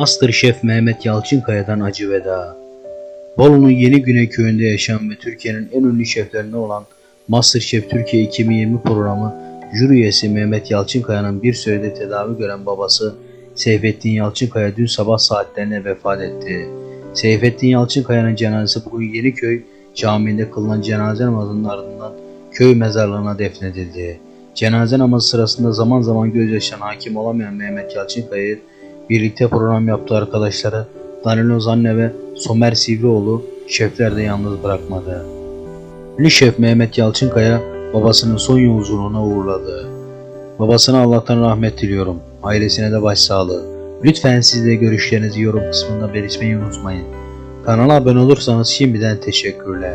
Masterchef Mehmet Yalçınkaya'dan acı veda. Bolu'nun Yeni Güney köyünde yaşayan ve Türkiye'nin en ünlü şeflerinden olan Masterchef Türkiye 2020 programı jüri üyesi Mehmet Yalçınkaya'nın bir sürede tedavi gören babası Seyfettin Yalçınkaya dün sabah saatlerine vefat etti. Seyfettin Yalçınkaya'nın cenazesi bugün Yeniköy Camii'nde kılınan cenaze namazının ardından köy mezarlığına defnedildi. Cenaze namazı sırasında zaman zaman gözyaşlarına hakim olamayan Mehmet Yalçınkaya'yı birlikte program yaptığı arkadaşları Danilo Zanne ve Somer Sivrioğlu şefler de yalnız bırakmadı. Ünlü şef Mehmet Yalçınkaya babasının son yolculuğuna uğurladı. Babasına Allah'tan rahmet diliyorum. Ailesine de başsağlığı. Lütfen siz de görüşlerinizi yorum kısmında belirtmeyi unutmayın. Kanala abone olursanız şimdiden teşekkürler.